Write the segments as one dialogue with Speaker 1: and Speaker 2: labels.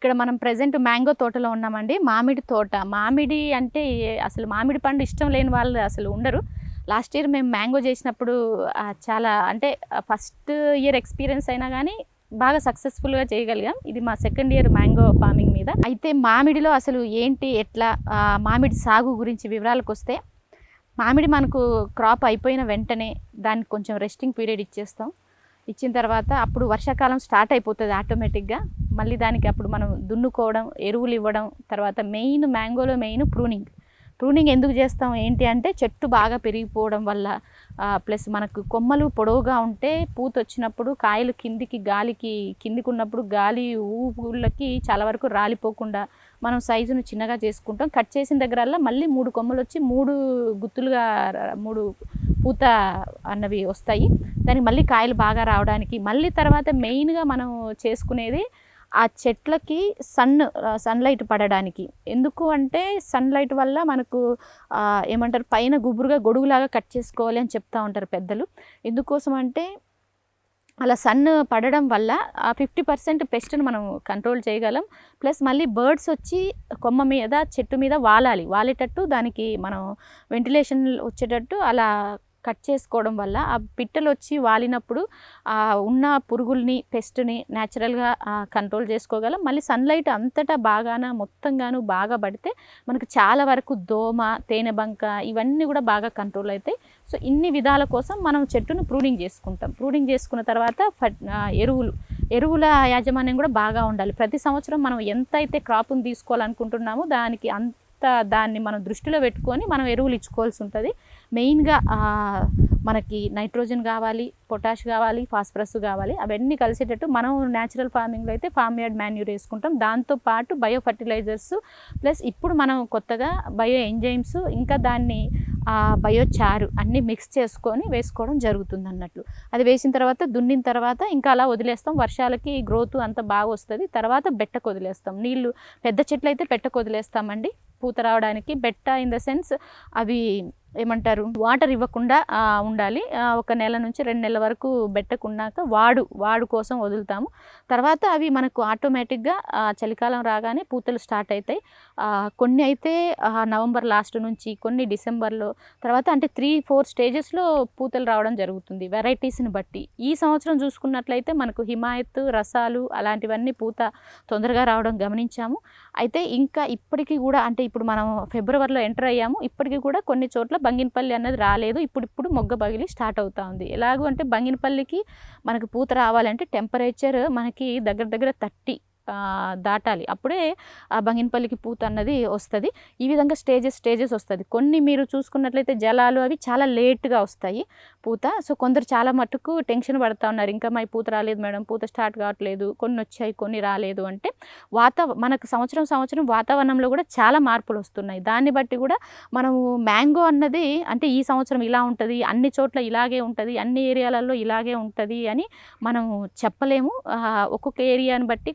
Speaker 1: ఇక్కడ మనం present mango తోటలో ఉన్నామండి. మామిడి తోట. మామిడి అంటే అసలు మామిడి పండు ఇష్టం లేని వాళ్ళు అసలు ఉండరు. లాస్ట్ ఇయర్ మేము మ్యాంగో చేసినప్పుడు చాలా అంటే ఫస్ట్ ఇయర్ ఎక్స్పీరియన్స్ అయినా కానీ బాగా సక్సెస్ఫుల్గా చేయగలిగాం. ఇది మా సెకండ్ ఇయర్ మ్యాంగో ఫార్మింగ్ మీద. అయితే మామిడిలో అసలు ఏంటి ఎట్లా మామిడి సాగు గురించి వివరాలకు వస్తే మామిడి మనకు క్రాప్ అయిపోయిన వెంటనే దానికి కొంచెం రెస్టింగ్ పీరియడ్ ఇచ్చేస్తాం. ఇచ్చిన తర్వాత అప్పుడు వర్షాకాలం స్టార్ట్ అయిపోతుంది ఆటోమేటిక్గా. మళ్ళీ దానికి అప్పుడు మనం దున్నుకోవడం ఎరువులు ఇవ్వడం తర్వాత మెయిన్ మ్యాంగోలో మెయిన్ ప్రూనింగ్. ప్రూనింగ్ ఎందుకు చేస్తాం? ఏంటి అంటే చెట్టు బాగా పెరిగిపోవడం వల్ల ప్లస్ మనకు కొమ్మలు పొడవుగా ఉంటే పూత వచ్చినప్పుడు కాయలు కిందికి గాలికి కిందికి ఉన్నప్పుడు గాలి ఊళ్ళకి చాలా వరకు రాలిపోకుండా మనం సైజును చిన్నగా చేసుకుంటాం. కట్ చేసిన దగ్గరల్లా మళ్ళీ మూడు కొమ్మలు వచ్చి మూడు గుత్తులుగా మూడు పూత అన్నవి వస్తాయి. దానికి మళ్ళీ కాయలు బాగా రావడానికి మళ్ళీ తర్వాత మెయిన్గా మనం చేసుకునేది ఆ చెట్లకి సన్ సన్లైట్ పడడానికి. ఎందుకు అంటే సన్లైట్ వల్ల మనకు ఏమంటారు పైన గుబురుగా గొడుగులాగా కట్ చేసుకోవాలి అని చెప్తా ఉంటారు పెద్దలు. ఎందుకోసం అంటే అలా సన్ పడడం వల్ల ఆ ఫిఫ్టీ పర్సెంట్ పెస్ట్ని మనం కంట్రోల్ చేయగలం. ప్లస్ మళ్ళీ బర్డ్స్ వచ్చి కొమ్మ మీద చెట్టు మీద వాలాలి. వాలేటట్టు దానికి మనం వెంటిలేషన్ వచ్చేటట్టు అలా కట్ చేసుకోవడం వల్ల ఆ పిట్టలు వచ్చి వాలినప్పుడు ఉన్న పురుగుల్ని పెస్ట్ని న్యాచురల్గా కంట్రోల్ చేసుకోగలం. మళ్ళీ సన్లైట్ అంతటా బాగాన మొత్తంగాను బాగా పడితే మనకు చాలా వరకు దోమ తేనె బంక ఇవన్నీ కూడా బాగా కంట్రోల్ అవుతాయి సో ఇన్ని విధాల కోసం మనం చెట్టును ప్రూనింగ్ చేసుకుంటాం. ప్రూనింగ్ చేసుకున్న తర్వాత ఫట్- ఎరువులు. ఎరువుల యాజమాన్యం కూడా బాగా ఉండాలి. ప్రతి సంవత్సరం మనం ఎంత అయితే క్రాప్ను తీసుకోవాలనుకుంటున్నామో దానికి అంత దాన్ని మనం దృష్టిలో పెట్టుకొని మనం ఎరువులు ఇచ్చుకోవాల్సి ఉంటుంది. మెయిన్గా మనకి నైట్రోజన్ కావాలి పొటాష్ కావాలి ఫాస్ఫరస్ కావాలి అవన్నీ కలిసేటట్టు మనం న్యాచురల్ ఫార్మింగ్లో అయితే ఫార్మ్ యార్డ్ మాన్యూర్ వేసుకుంటాం. దాంతో పాటు బయో ఫర్టిలైజర్స్ ప్లస్ ఇప్పుడు మనం కొత్తగా బయో ఎంజైమ్స్ ఇంకా దాన్ని బయో చారు అన్నీ మిక్స్ చేసుకొని వేసుకోవడం జరుగుతుంది అన్నట్లు అది వేసిన తర్వాత దున్నిన తర్వాత ఇంకా అలా వదిలేస్తాం. వర్షాలకి గ్రోత్ అంత బాగా వస్తుంది. తర్వాత బెట్టకు వదిలేస్తాం. నీళ్ళు పెద్ద చెట్లు అయితే బెట్టకు వదిలేస్తామండి. పూత రావడానికి బెట్ట ఇన్ ద సెన్స్ అవి ఏమంటారు? వాటర్ ఇవ్వకుండా ఉండాలి. ఒక నెల నుంచి రెండు నెలల వరకు బెట్టకున్నాక వాడు వాడు కోసం వదులుతాము. తర్వాత అవి మనకు ఆటోమేటిక్గా చలికాలం రాగానే పూతలు స్టార్ట్ అవుతాయి కొన్ని అయితే నవంబర్ లాస్ట్ నుంచి కొన్ని డిసెంబర్లో తర్వాత అంటే త్రీ ఫోర్ స్టేజెస్లో పూతలు రావడం జరుగుతుంది. వెరైటీస్ని బట్టి. ఈ సంవత్సరం చూసుకున్నట్లయితే మనకు హిమాయత్ రసాలు అలాంటివన్నీ పూత తొందరగా రావడం గమనించాము. అయితే ఇంకా ఇప్పటికీ కూడా అంటే ఇప్పుడు మనం ఫిబ్రవరిలో ఎంటర్ అయ్యాము. ఇప్పటికీ కూడా కొన్ని చోట్ల బంగినపల్లి అన్నది రాలేదు. ఇప్పుడు ఇప్పుడు మొగ్గ బగిలి స్టార్ట్ అవుతూ ఉంది. ఎలాగూ అంటే బంగినపల్లికి మనకు పూత రావాలంటే టెంపరేచర్ మనకి దగ్గర దగ్గర థర్టీ దాటాలి. అప్పుడే ఆ బంగినపల్లికి పూత అన్నది వస్తుంది. ఈ విధంగా స్టేజెస్ స్టేజెస్ వస్తుంది. కొన్ని మీరు చూసుకున్నట్లయితే జలాలు అవి చాలా లేట్గా వస్తాయి పూత. సో కొందరు చాలా మటుకు టెన్షన్ పడుతూ ఉన్నారు. ఇంకా మా పూత రాలేదు మేడం పూత స్టార్ట్ కావట్లేదు కొన్ని వచ్చాయి కొన్ని రాలేదు అంటే వాత మనకు సంవత్సరం సంవత్సరం వాతావరణంలో కూడా చాలా మార్పులు వస్తున్నాయి. దాన్ని బట్టి కూడా మనము మ్యాంగో అన్నది అంటే ఈ సంవత్సరం ఇలా ఉంటుంది అన్ని చోట్ల ఇలాగే ఉంటుంది అన్ని ఏరియాలలో ఇలాగే ఉంటుంది అని మనం చెప్పలేము. ఒక్కొక్క ఏరియాని బట్టి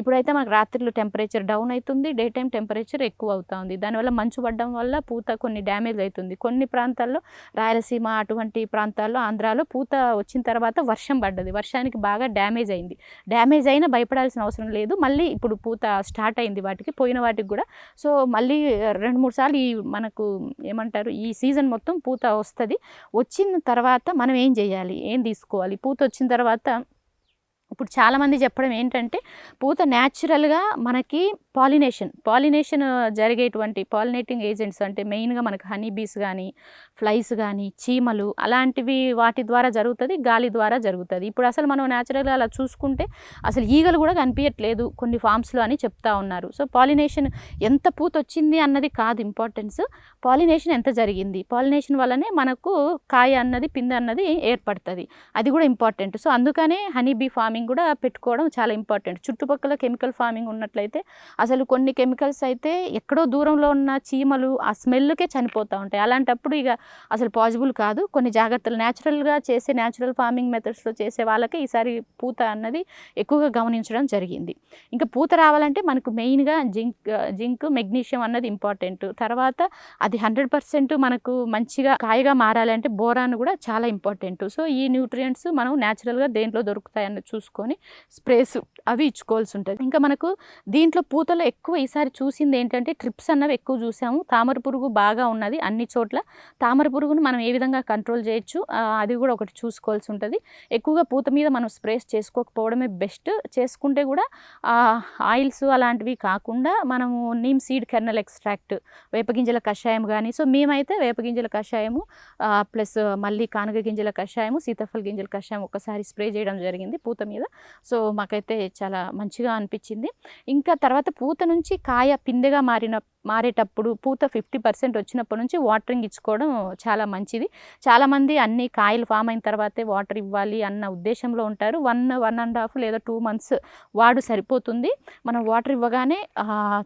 Speaker 1: ఇప్పుడైతే మనకు రాత్రిలో టెంపరేచర్ డౌన్ అవుతుంది డే టైం టెంపరేచర్ ఎక్కువ అవుతా ఉంది. దానివల్ల మంచు పడడం వల్ల పూత కొన్ని డ్యామేజ్ అవుతుంది కొన్ని ప్రాంతాల్లో రాయలసీమ అటువంటి ప్రాంతాల్లో ఆంధ్రాలో పూత వచ్చిన తర్వాత వర్షం పడ్డది. వర్షానికి బాగా డ్యామేజ్ అయింది. డ్యామేజ్ అయినా భయపడాల్సిన అవసరం లేదు. మళ్ళీ ఇప్పుడు పూత స్టార్ట్ అయింది వాటికి పోయిన వాటికి కూడా. సో మళ్ళీ రెండు మూడు సార్లు ఈ మనకు ఏమంటారు ఈ సీజన్ మొత్తం పూత వస్తుంది. వచ్చిన తర్వాత మనం ఏం చేయాలి? ఏం తీసుకోవాలి? పూత వచ్చిన తర్వాత ఇప్పుడు చాలామంది చెప్పడం ఏంటంటే పూత న్యాచురల్గా మనకి పాలినేషన్ పాలినేషన్ జరిగేటువంటి పాలినేటింగ్ ఏజెంట్స్ అంటే మెయిన్గా మనకు హనీ బీస్ కానీ ఫ్లైస్ కానీ చీమలు అలాంటివి వాటి ద్వారా జరుగుతుంది గాలి ద్వారా జరుగుతుంది. ఇప్పుడు అసలు మనం న్యాచురల్గా అలా చూసుకుంటే అసలు ఈగలు కూడా కనిపించట్లేదు కొన్ని ఫామ్స్లో అని చెప్తా ఉన్నారు. సో పాలినేషన్ ఎంత పూత వచ్చింది అన్నది కాదు ఇంపార్టెన్స్. పాలినేషన్ ఎంత జరిగింది? పాలినేషన్ వల్లనే మనకు కాయ అన్నది పిందె అన్నది ఏర్పడుతుంది. అది కూడా ఇంపార్టెంట్. సో అందుకనే హనీ బీ ఫార్మింగ్ కూడా పెట్టుకోవడం చాలా ఇంపార్టెంట్. చుట్టుపక్కల కెమికల్ ఫార్మింగ్ ఉన్నట్లయితే అసలు కొన్ని కెమికల్స్ అయితే ఎక్కడో దూరంలో ఉన్న చీమలు ఆ స్మెల్కే చనిపోతూ ఉంటాయి. అలాంటప్పుడు ఇక అసలు పాసిబుల్ కాదు. కొన్ని జాగ్రత్తలు న్యాచురల్గా చేసే న్యాచురల్ ఫార్మింగ్ మెథడ్స్లో చేసే వాళ్ళకి ఈసారి పూత అన్నది ఎక్కువగా గమనించడం జరిగింది. ఇంకా పూత రావాలంటే మనకు మెయిన్గా జింక్ జింక్ మెగ్నీషియం అన్నది ఇంపార్టెంట్. తర్వాత అది హండ్రెడ్ పర్సెంట్ మనకు మంచిగా కాయగా మారాలంటే బోరాన్ కూడా చాలా ఇంపార్టెంట్. సో ఈ న్యూట్రియంట్స్ మనం న్యాచురల్గా దేంట్లో దొరుకుతాయని చూసుకుంటే చూసుకొని స్ప్రేస్ అవి ఇచ్చుకోవాల్సి ఉంటుంది ఇంకా మనకు దీంట్లో పూతలో ఎక్కువ ఈసారి చూసింది ఏంటంటే ట్రిప్స్ అన్నవి ఎక్కువ చూసాము. తామర పురుగు బాగా ఉన్నది అన్ని చోట్ల. తామర పురుగును మనం ఏ విధంగా కంట్రోల్ చేయొచ్చు? అది కూడా ఒకటి చూసుకోవాల్సి ఉంటుంది ఎక్కువగా పూత మీద మనం స్ప్రేస్ చేసుకోకపోవడమే బెస్ట్. చేసుకుంటే కూడా ఆయిల్స్ అలాంటివి కాకుండా మనము నీమ్ సీడ్ కెర్నల్ ఎక్స్ట్రాక్ట్ వేపగింజల కషాయం కానీ సో మేమైతే వేపగింజల కషాయము ప్లస్ మళ్ళీ కానుగ గింజల కషాయము సీతాఫల గింజల కషాయం ఒకసారి స్ప్రే చేయడం జరిగింది. పూత మీద సో మాకైతే చాలా మంచిగా అనిపించింది. ఇంకా తర్వాత పూత నుంచి కాయ పిందెగా మారిన మారేటప్పుడు పూత ఫిఫ్టీ పర్సెంట్ వచ్చినప్పటి నుంచి వాటరింగ్ ఇచ్చుకోవడం చాలా మంచిది. చాలామంది అన్ని కాయలు ఫామ్ అయిన తర్వాతే వాటర్ ఇవ్వాలి అన్న ఉద్దేశంలో ఉంటారు. వన్ వన్ అండ్ హాఫ్ లేదా టూ మంత్స్ వాడు సరిపోతుంది. మనం వాటర్ ఇవ్వగానే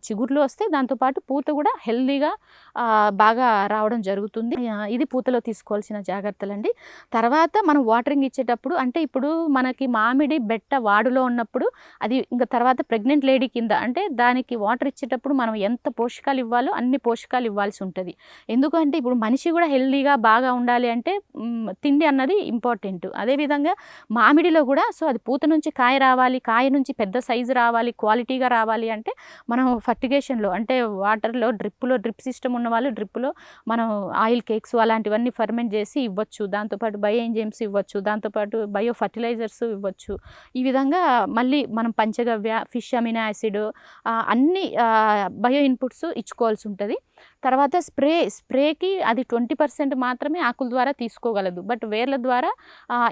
Speaker 1: చిగురులో చిగుర్లు వస్తే దాంతోపాటు పూత కూడా హెల్దీగా బాగా రావడం జరుగుతుంది. ఇది పూతలో తీసుకోవాల్సిన జాగ్రత్తలు అండి తర్వాత మనం వాటరింగ్ ఇచ్చేటప్పుడు అంటే ఇప్పుడు మనకి మామిడి బెట్ట వాడులో ఉన్నప్పుడు అది ఇంకా తర్వాత ప్రెగ్నెంట్ లేడీ కింద అంటే దానికి వాటర్ ఇచ్చేటప్పుడు మనం ఎంత పోషకాలు ఇవ్వాలో అన్ని పోషకాలు ఇవ్వాల్సి ఉంటుంది ఎందుకంటే ఇప్పుడు మనిషి కూడా హెల్దీగా బాగా ఉండాలి అంటే తిండి అన్నది ఇంపార్టెంట్. అదేవిధంగా మామిడిలో కూడా సో అది పూత నుంచి కాయ రావాలి కాయ నుంచి పెద్ద సైజు రావాలి క్వాలిటీగా రావాలి అంటే మనం ఫర్టిగేషన్లో అంటే వాటర్లో డ్రిప్పులో డ్రిప్ సిస్టమ్ ఉన్న వాళ్ళు డ్రిప్పులో మనం ఆయిల్ కేక్స్ అలాంటివన్నీ ఫర్మెంట్ చేసి ఇవ్వచ్చు. దాంతోపాటు బయో ఎంజైమ్స్ ఇవ్వచ్చు దాంతోపాటు బయో ఫర్టిలైజర్స్ ఇవ్వచ్చు. ఈ విధంగా మళ్ళీ మనం పంచగవ్య ఫిష్ అమినో యాసిడ్ అన్ని బయో ఇన్పుట్స్ ఇచ్చుకోవాల్సి ఉంటుంది. తర్వాత స్ప్రే స్ప్రేకి అది ట్వంటీ పర్సెంట్ మాత్రమే ఆకుల ద్వారా తీసుకోగలదు. బట్ వేర్ల ద్వారా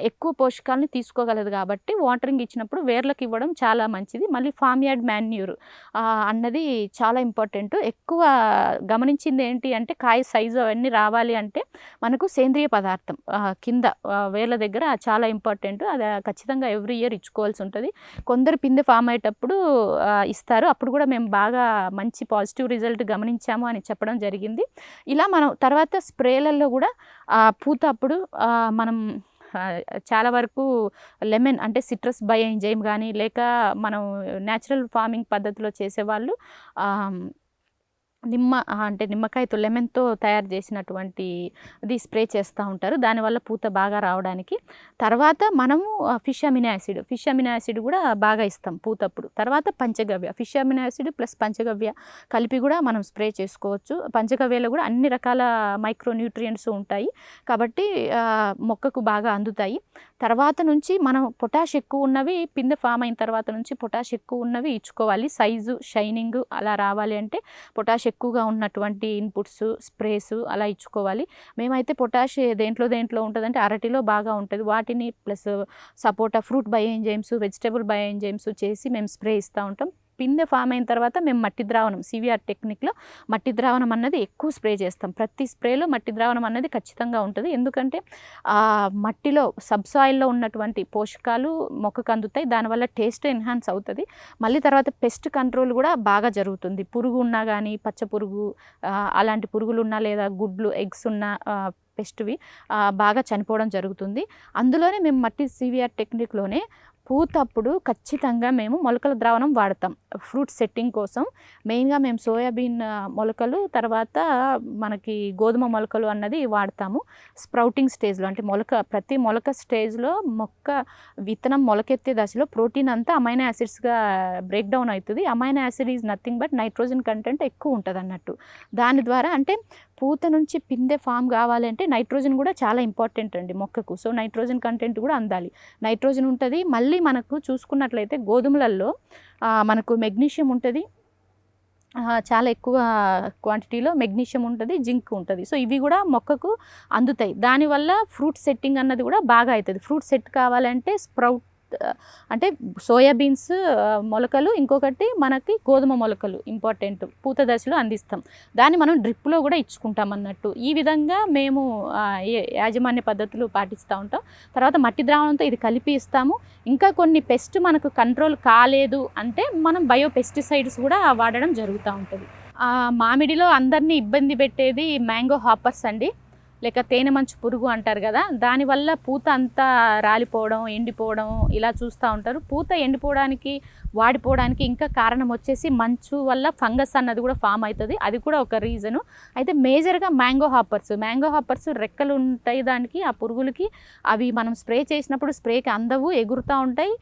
Speaker 1: ఎక్కువ పోషకాలను తీసుకోగలదు కాబట్టి వాటరింగ్ ఇచ్చినప్పుడు వేర్లకు ఇవ్వడం చాలా మంచిది. మళ్ళీ ఫామ్ యార్డ్ మాన్యూర్ అన్నది చాలా ఇంపార్టెంట్. ఎక్కువ గమనించింది ఏంటి అంటే కాయ సైజు అవన్నీ రావాలి అంటే మనకు సేంద్రియ పదార్థం కింద వేర్ల దగ్గర చాలా ఇంపార్టెంట్. అది ఖచ్చితంగా ఎవ్రీ ఇయర్ ఇచ్చుకోవాల్సి ఉంటుంది. కొందరు పిందె ఫామ్ అయ్యేటప్పుడు ఇస్తారు. అప్పుడు కూడా మేము బాగా మంచి పాజిటివ్ రిజల్ట్ గమనించాము అని చెప్పడం జరిగింది. ఇలా మనం తర్వాత స్ప్రేలలో కూడా ఆ, పూత అప్పుడు మనం చాలా వరకు లెమన్ అంటే సిట్రస్ బై ఎంజైమ్ కానీ లేక మనం న్యాచురల్ ఫార్మింగ్ పద్ధతిలో చేసేవాళ్ళు నిమ్మ అంటే నిమ్మకాయతో లెమన్తో తయారు చేసినటువంటి ఇది స్ప్రే చేస్తూ ఉంటారు. దానివల్ల పూత బాగా రావడానికి. తర్వాత మనము fish amino acid fish amino acid కూడా బాగా ఇస్తాం పూతప్పుడు. తర్వాత panchagavya fish amino acid plus panchagavya కలిపి కూడా మనం స్ప్రే చేసుకోవచ్చు. పంచగవ్యలో కూడా అన్ని రకాల మైక్రో న్యూట్రియంట్స్ ఉంటాయి. కాబట్టి మొక్కకు బాగా అందుతాయి. తర్వాత నుంచి మనం పొటాష్ ఎక్కువ ఉన్నవి పిందె ఫామ్ అయిన తర్వాత నుంచి పొటాష్ ఎక్కువ ఉన్నవి ఇచ్చుకోవాలి. సైజు షైనింగ్ అలా రావాలి అంటే పొటాష్ ఎక్కువగా ఉన్నటువంటి ఇన్పుట్స్ స్ప్రేస్ అలా ఇచ్చుకోవాలి. మేమైతే పొటాష్ దేంట్లో దేంట్లో ఉంటుందంటే అరటిలో బాగా ఉంటుంది. వాటిని plus sapota fruit bio enzymes vegetable bio enzymes చేసి మేము స్ప్రే ఇస్తూ ఉంటాం. పిందె ఫామ్ అయిన తర్వాత మేము మట్టి ద్రావణం సివిఆర్ టెక్నిక్లో మట్టి ద్రావణం అన్నది ఎక్కువ స్ప్రే చేస్తాం. ప్రతి స్ప్రేలో మట్టి ద్రావణం అన్నది ఖచ్చితంగా ఉంటుంది. ఎందుకంటే ఆ మట్టిలో సబ్సాయిల్లో ఉన్నటువంటి పోషకాలు మొక్కకు అందుతాయి. దానివల్ల టేస్ట్ ఎన్హాన్స్ అవుతుంది. మళ్ళీ తర్వాత పెస్ట్ కంట్రోల్ కూడా బాగా జరుగుతుంది. పురుగు ఉన్నా కానీ పచ్చ పురుగు అలాంటి పురుగులు ఉన్నా లేదా గుడ్లు ఎగ్స్ ఉన్న పెస్ట్వి బాగా చనిపోవడం జరుగుతుంది. అందులోనే మేము మట్టి సివిఆర్ టెక్నిక్లోనే పూతప్పుడు ఖచ్చితంగా మేము మొలకల ద్రావణం వాడతాం. ఫ్రూట్ సెట్టింగ్ కోసం. మెయిన్గా మేము సోయాబీన్ మొలకలు తర్వాత మనకి గోధుమ మొలకలు అన్నది వాడతాము. స్ప్రౌటింగ్ స్టేజ్లో అంటే మొలక ప్రతి మొలక స్టేజ్లో మొక్క విత్తనం మొలకెత్తే దశలో ప్రోటీన్ అంతా అమైనో యాసిడ్స్గా బ్రేక్ డౌన్ అవుతుంది. Amino acid is nothing but nitrogen content ఎక్కువ ఉంటుంది అన్నట్టు దాని ద్వారా అంటే పూత నుంచి పిందె ఫామ్ కావాలంటే నైట్రోజన్ కూడా చాలా ఇంపార్టెంట్ అండి మొక్కకు. సో నైట్రోజన్ కంటెంట్ కూడా అందాలి. నైట్రోజన్ ఉంటుంది. మళ్ళీ మనకు చూసుకున్నట్లయితే గోధుమలలో మనకు మెగ్నీషియం ఉంటుంది. చాలా ఎక్కువ క్వాంటిటీలో మెగ్నీషియం ఉంటుంది జింక్ ఉంటుంది. సో ఇవి కూడా మొక్కకు అందుతాయి. దానివల్ల ఫ్రూట్ సెట్టింగ్ అన్నది కూడా బాగా అవుతుంది. ఫ్రూట్ సెట్ కావాలంటే స్ప్రౌట్ అంటే సోయాబీన్స్ మొలకలు ఇంకొకటి మనకి గోధుమ మొలకలు ఇంపార్టెంట్ పూత దశలో అందిస్తాం. దాన్ని మనం డ్రిప్లో కూడా ఇచ్చుకుంటాం అన్నట్టు. ఈ విధంగా మేము ఏ- యాజమాన్య పద్ధతులు పాటిస్తూ ఉంటాం. తర్వాత మట్టి ద్రావణంతో ఇది కలిపి ఇస్తాము. ఇంకా కొన్ని పెస్ట్ మనకు కంట్రోల్ కాలేదు అంటే మనం బయో పెస్టిసైడ్స్ కూడా వాడడం జరుగుతూ ఉంటుంది. మామిడిలో అందరినీ ఇబ్బంది పెట్టేది మ్యాంగో హాపర్స్ అండి. లేక తేనె మంచు పురుగు అంటారు కదా దానివల్ల పూత అంతా రాలిపోవడం ఎండిపోవడం ఇలా చూస్తూ ఉంటారు. పూత ఎండిపోవడానికి వాడిపోవడానికి ఇంకా కారణం వచ్చేసి మంచు వల్ల ఫంగస్ అన్నది కూడా ఫామ్ అవుతుంది అది కూడా ఒక రీజను. అయితే మేజర్గా మ్యాంగో హాపర్స్ మ్యాంగో హాపర్స్ రెక్కలు ఉంటాయి దానికి ఆ పురుగులకి. అవి మనం స్ప్రే చేసినప్పుడు స్ప్రేకి అందవు ఎగురుతూ ఉంటాయి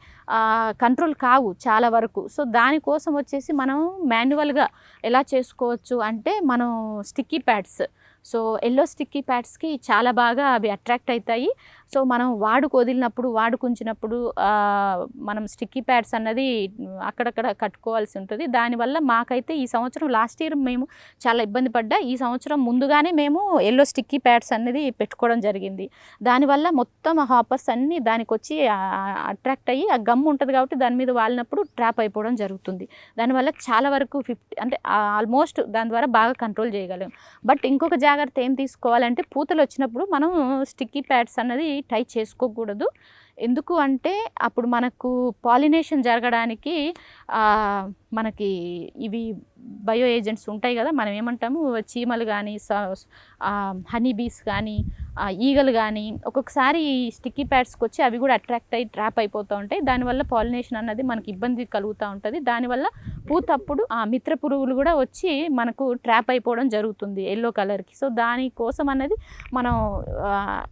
Speaker 1: కంట్రోల్ కావు చాలా వరకు. సో దానికోసం వచ్చేసి మనం మాన్యువల్గా ఎలా చేసుకోవచ్చు అంటే మనం sticky pads so yellow sticky ప్యాడ్స్కి చాలా బాగా అవి అట్రాక్ట్ అవుతాయి సో మనం వాడుకు వదిలినప్పుడు వాడుకుంచినప్పుడు మనం స్టిక్కీ ప్యాడ్స్ అన్నది అక్కడక్కడ కట్టుకోవాల్సి ఉంటుంది. దానివల్ల మాకైతే ఈ సంవత్సరం లాస్ట్ ఇయర్ మేము చాలా ఇబ్బంది పడ్డా. ఈ సంవత్సరం ముందుగానే మేము ఎల్లో స్టిక్కీ ప్యాడ్స్ అనేది పెట్టుకోవడం జరిగింది. దానివల్ల మొత్తం ఆ హాపర్స్ అన్నీ దానికి వచ్చి అట్రాక్ట్ అయ్యి ఆ గమ్ ఉంటుంది కాబట్టి దాని మీద వాలినప్పుడు ట్రాప్ అయిపోవడం జరుగుతుంది. దానివల్ల చాలా వరకు ఫిఫ్టీ అంటే ఆల్మోస్ట్ దాని ద్వారా బాగా కంట్రోల్ చేయగలం. బట్ ఇంకొక జాగ్రత్త ఏం తీసుకోవాలంటే పూతలు వచ్చినప్పుడు మనం స్టిక్కీ ప్యాడ్స్ అన్నది టై చేసుకోకూడదు. ఎందుకు అంటే అప్పుడు మనకు పాలినేషన్ జరగడానికి మనకి ఇవి బయో ఏజెంట్స్ ఉంటాయి కదా మనం ఏమంటాము? చీమలు కానీ హనీ బీస్ కానీ ఈగలు కానీ ఒక్కొక్కసారి స్టిక్కీ ప్యాడ్స్కి వచ్చి అవి కూడా అట్రాక్ట్ అయ్యి ట్రాప్ అయిపోతూ ఉంటాయి. దానివల్ల పాలినేషన్ అన్నది మనకి ఇబ్బంది కలుగుతూ ఉంటుంది. దానివల్ల పూతప్పుడు ఆ మిత్ర పురుగులు కూడా వచ్చి మనకు ట్రాప్ అయిపోవడం జరుగుతుంది ఎల్లో కలర్కి. సో దానికోసం అన్నది మనం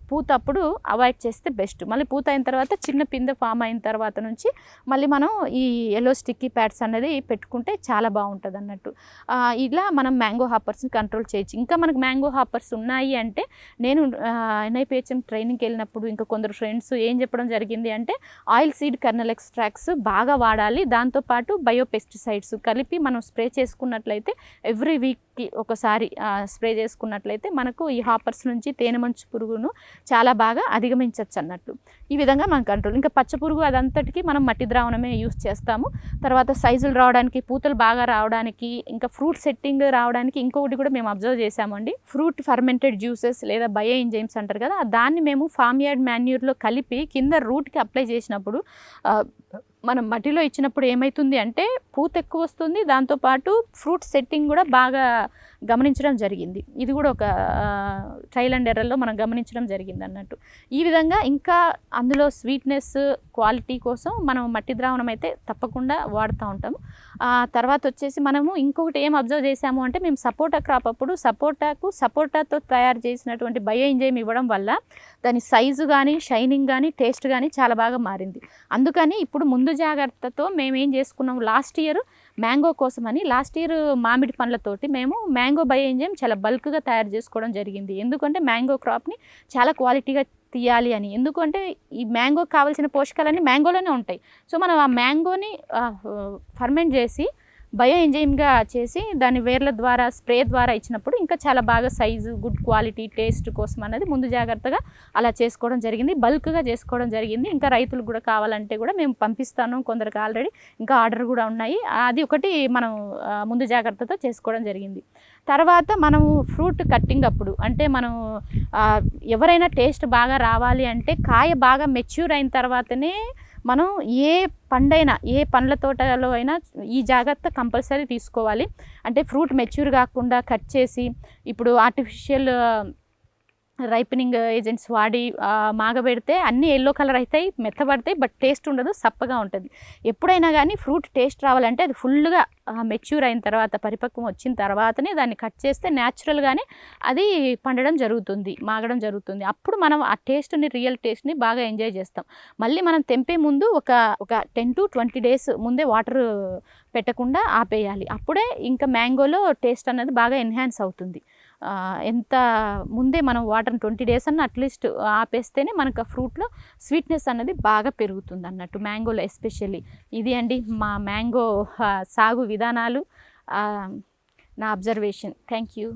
Speaker 1: పూతప్పుడు అవాయిడ్ చేస్తే బెస్ట్. మళ్ళీ పూత అయిన తర్వాత చిన్న పింద ఫామ్ అయిన తర్వాత నుంచి మళ్ళీ మనం ఈ ఎల్లో స్టిక్కీ ప్యాడ్స్ అనేది పెట్టుకుంటే చాలా బాగుంటుంది అన్నట్టు. ఇలా మనం మ్యాంగో హాపర్స్ని కంట్రోల్ చేయొచ్చు. ఇంకా మనకు మ్యాంగో హాపర్స్ ఉన్నాయి అంటే నేను ఎన్ఐపిహెచ్ఎం ట్రైనింగ్కి వెళ్ళినప్పుడు ఇంకా కొందరు ఫ్రెండ్స్ ఏం చెప్పడం జరిగింది అంటే ఆయిల్ సీడ్ కర్నల్ ఎక్స్ట్రాక్ట్స్ బాగా వాడాలి. దాంతోపాటు బయో పెస్టిసైడ్స్ కలిపి మనం స్ప్రే చేసుకున్నట్లయితే ఎవ్రీ వీక్కి ఒకసారి స్ప్రే చేసుకున్నట్లయితే మనకు ఈ హాపర్స్ నుంచి తేనె మంచు పురుగును చాలా బాగా అధిగమించవచ్చు అన్నట్టు ఈ విధంగా మనం కంట్రోల్ ఇంకా పచ్చ పురుగు అదంతటికి మనం మట్టి ద్రావణమే యూస్ చేస్తాము. తర్వాత సైజులు రావడానికి పూతలు బాగా రావడానికి ఇంకా ఫ్రూట్ సెట్టింగ్ రావడానికి ఇంకొకటి కూడా మేము అబ్జర్వ్ చేసామండి ఫ్రూట్ ఫర్మెంటెడ్ జ్యూసెస్ లేదా బయో ఎంజైమ్స్ అంటారు కదా దాన్ని మేము ఫామ్ యార్డ్ మాన్యూర్లో కలిపి కింద రూట్కి అప్లై చేసినప్పుడు మనం మట్టిలో ఇచ్చినప్పుడు ఏమవుతుంది అంటే పూత ఎక్కువ వస్తుంది దాంతోపాటు ఫ్రూట్ సెట్టింగ్ కూడా బాగా గమనించడం జరిగింది. ఇది కూడా ఒక ట్రైల్ అండ్ ఎర్రల్లో మనం గమనించడం జరిగింది అన్నట్టు. ఈ విధంగా ఇంకా అందులో స్వీట్నెస్ క్వాలిటీ కోసం మనం మట్టి ద్రావణం అయితే తప్పకుండా వాడుతూ ఉంటాము. ఆ తర్వాత వచ్చేసి మనము ఇంకొకటి ఏం అబ్జర్వ్ చేసాము అంటే మేము సపోటా క్రాప్ అప్పుడు సపోటాకు సపోటాతో తయారు చేసినటువంటి బయో ఎంజైమ్ ఇవ్వడం వల్ల దాని సైజు కానీ షైనింగ్ కానీ టేస్ట్ కానీ చాలా బాగా మారింది. అందుకని ఇప్పుడు ముందు జాగ్రత్తతో మేము ఏం చేసుకున్నాం లాస్ట్ ఇయర్ మ్యాంగో కోసమని లాస్ట్ ఇయర్ మామిడి పండ్లతోటి మేము మ్యాంగో బయో ఎంజైమ్ చాలా బల్క్గా తయారు చేసుకోవడం జరిగింది. ఎందుకంటే మ్యాంగో క్రాప్ని చాలా క్వాలిటీగా తీయాలి అని. ఎందుకంటే ఈ మ్యాంగోకి కావాల్సిన పోషకాలన్నీ మ్యాంగోలోనే ఉంటాయి. సో మనం ఆ మ్యాంగోని ఫర్మెంట్ చేసి బయో ఎంజైమ్గా చేసి దాని వేర్ల ద్వారా స్ప్రే ద్వారా ఇచ్చినప్పుడు ఇంకా చాలా బాగా సైజు గుడ్ క్వాలిటీ టేస్ట్ కోసం అనేది ముందు జాగ్రత్తగా అలా చేసుకోవడం జరిగింది. బల్క్గా చేసుకోవడం జరిగింది. ఇంకా రైతులకు కూడా కావాలంటే కూడా మేము పంపిస్తాను. కొందరికి ఆల్రెడీ ఇంకా ఆర్డర్ కూడా ఉన్నాయి. అది ఒకటి మనం ముందు జాగ్రత్తతో చేసుకోవడం జరిగింది. తర్వాత మనము ఫ్రూట్ కట్టింగ్ అప్పుడు అంటే మనం ఎవరైనా టేస్ట్ బాగా రావాలి అంటే కాయ బాగా మెచ్యూర్ అయిన తర్వాతనే మనం ఏ పండైనా ఏ పండ్ల తోటలో అయినా ఈ జాగ్రత్త కంపల్సరీ తీసుకోవాలి. అంటే ఫ్రూట్ మెచ్యూర్ కాకుండా కట్ చేసి ఇప్పుడు ఆర్టిఫిషియల్ రైపెనింగ్ ఏజెంట్స్ వాడి మాగబెడితే అన్నీ ఎల్లో కలర్ అవుతాయి మెత్తబడతాయి బట్ టేస్ట్ ఉండదు సప్పగా ఉంటుంది. ఎప్పుడైనా కానీ ఫ్రూట్ టేస్ట్ రావాలంటే అది ఫుల్గా మెచ్యూర్ అయిన తర్వాత పరిపక్వం వచ్చిన తర్వాతనే దాన్ని కట్ చేస్తే న్యాచురల్గానే అది పండడం జరుగుతుంది మాగడం జరుగుతుంది. అప్పుడు మనం ఆ టేస్ట్ని రియల్ టేస్ట్ని బాగా ఎంజాయ్ చేస్తాం. మళ్ళీ మనం తెంపే ముందు ఒక ఒక టెన్ టు ట్వంటీ డేస్ ముందే వాటర్ పెట్టకుండా ఆపేయాలి. అప్పుడే ఇంకా మ్యాంగోలో టేస్ట్ అన్నది బాగా ఎన్హాన్స్ అవుతుంది. ఎంత ముందే మనం వాటర్ ట్వంటీ డేస్ అన్న అట్లీస్ట్ ఆపేస్తేనే మనకు ఆ ఫ్రూట్లో స్వీట్నెస్ అన్నది బాగా పెరుగుతుంది అన్నట్టు. మ్యాంగోలో ఎస్పెషల్లీ ఇది అండి మా మ్యాంగో సాగు విధానాలు. నా అబ్జర్వేషన్. Thank you.